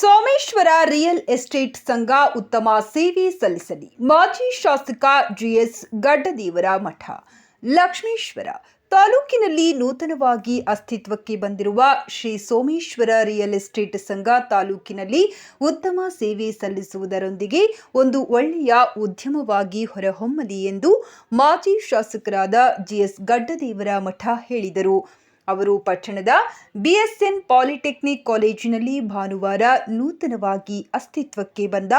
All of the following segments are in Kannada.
ಸೋಮೇಶ್ವರ ರಿಯಲ್ ಎಸ್ಟೇಟ್ ಸಂಘ ಉತ್ತಮ ಸೇವೆ ಸಲ್ಲಿಸಲಿ. ಮಾಜಿ ಶಾಸಕ ಜಿಎಸ್ ಗಡ್ಡದೇವರ ಮಠ. ಲಕ್ಷ್ಮೇಶ್ವರ ತಾಲೂಕಿನಲ್ಲಿ ನೂತನವಾಗಿ ಅಸ್ತಿತ್ವಕ್ಕೆ ಬಂದಿರುವ ಶ್ರೀ ಸೋಮೇಶ್ವರ ರಿಯಲ್ ಎಸ್ಟೇಟ್ ಸಂಘ ತಾಲೂಕಿನಲ್ಲಿ ಉತ್ತಮ ಸೇವೆ ಸಲ್ಲಿಸುವುದರೊಂದಿಗೆ ಒಂದು ಒಳ್ಳೆಯ ಉದ್ಯಮವಾಗಿ ಹೊರಹೊಮ್ಮಲಿ ಎಂದು ಮಾಜಿ ಶಾಸಕರಾದ ಜಿಎಸ್ ಗಡ್ಡದೇವರ ಮಠ ಹೇಳಿದರು. ಅವರು ಪಟ್ಟಣದ ಬಿಎಸ್ಎನ್ ಪಾಲಿಟೆಕ್ನಿಕ್ ಕಾಲೇಜಿನಲ್ಲಿ ಭಾನುವಾರ ನೂತನವಾಗಿ ಅಸ್ತಿತ್ವಕ್ಕೆ ಬಂದ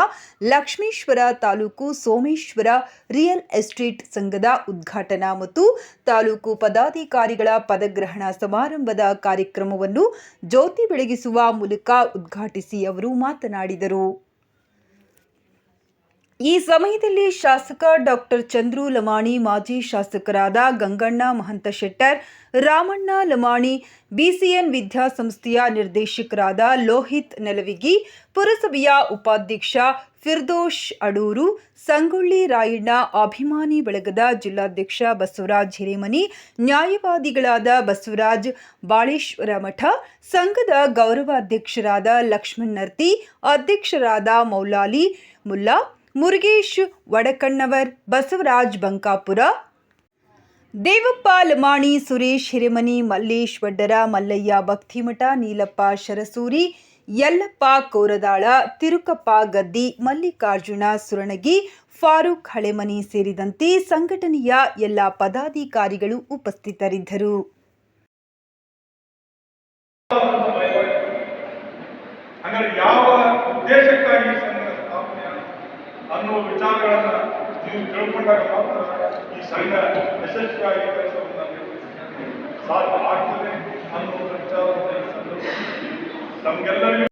ಲಕ್ಷ್ಮೇಶ್ವರ ತಾಲೂಕು ಸೋಮೇಶ್ವರ ರಿಯಲ್ ಎಸ್ಟೇಟ್ ಸಂಘದ ಉದ್ಘಾಟನಾ ಮತ್ತು ತಾಲೂಕು ಪದಾಧಿಕಾರಿಗಳ ಪದಗ್ರಹಣ ಸಮಾರಂಭದ ಕಾರ್ಯಕ್ರಮವನ್ನು ಜ್ಯೋತಿ ಬೆಳಗಿಸುವ ಮೂಲಕ ಉದ್ಘಾಟಿಸಿ ಅವರು ಮಾತನಾಡಿದರು. ಈ ಸಮಯದಲ್ಲಿ ಶಾಸಕ ಡಾಕ್ಟರ್ ಚಂದ್ರು ಲಮಾಣಿ, ಮಾಜಿ ಶಾಸಕರಾದ ಗಂಗಣ್ಣ ಮಹಂತ ಶೆಟ್ಟರ್, ರಾಮಣ್ಣ ಲಮಾಣಿ, ಬಿಸಿಎನ್ ವಿದ್ಯಾಸಂಸ್ಥೆಯ ನಿರ್ದೇಶಕರಾದ ಲೋಹಿತ್ ನೆಲವಿಗಿ, ಪುರಸಭೆಯ ಉಪಾಧ್ಯಕ್ಷ ಫಿರ್ದೋಷ್ ಅಡೂರು, ಸಂಗೊಳ್ಳಿ ರಾಯಣ್ಣ ಅಭಿಮಾನಿ ಬಳಗದ ಜಿಲ್ಲಾಧ್ಯಕ್ಷ ಬಸವರಾಜ್ ಹಿರೇಮನಿ, ನ್ಯಾಯವಾದಿಗಳಾದ ಬಸವರಾಜ್ ಬಾಳೇಶ್ವರ ಮಠ ಸಂಘದ ಗೌರವಾಧ್ಯಕ್ಷರಾದ ಲಕ್ಷ್ಮಣ್ ನರ್ತಿ, ಅಧ್ಯಕ್ಷರಾದ ಮೌಲಾಲಿ ಮುಲ್ಲಾ ಮುರುಗೇಶ್ ವಡಕಣ್ಣವರ್, ಬಸವರಾಜ್ ಬಂಕಾಪುರ. ದೇವಪ್ಪ ಲಮಾಣಿ ಸುರೇಶ್ ಹಿರೇಮನಿ, ಮಲ್ಲೇಶ್ ವಡ್ಡರ, ಮಲ್ಲಯ್ಯ ಭಕ್ತಿಮಠ, ನೀಲಪ್ಪ ಶರಸೂರಿ, ಯಲ್ಲಪ್ಪ ಕೋರದಾಳ, ತಿರುಕಪ್ಪ ಗದ್ದಿ, ಮಲ್ಲಿಕಾರ್ಜುನ ಸುರಣಗಿ ಫಾರೂಕ್ ಹಳೆಮನಿ ಸೇರಿದಂತೆ ಸಂಘಟನೆಯ ಎಲ್ಲ ಪದಾಧಿಕಾರಿಗಳು ಉಪಸ್ಥಿತರಿದ್ದರು. ಯಾವ ಉದ್ದೇಶಕ್ಕಾಗಿ ಈ ಸಂಘದ ಸ್ಥಾಪನೆ ಆಗಿದೆ ಅನ್ನುವ ವಿಚಾರಗಳನ್ನ ನೀವು ತಿಳ್ಕೊಂಡಾಗ ಮಾತ್ರ ಈ ಸಂಘ ಯಶಸ್ವಿಯಾಗಿ ಕೆಲಸವನ್ನು ಸಾಧ್ಯ ಆಗ್ತದೆ ಅನ್ನುವ ವಿಚಾರವನ್ನು ನಮ್ಗೆಲ್ಲರಿಗೂ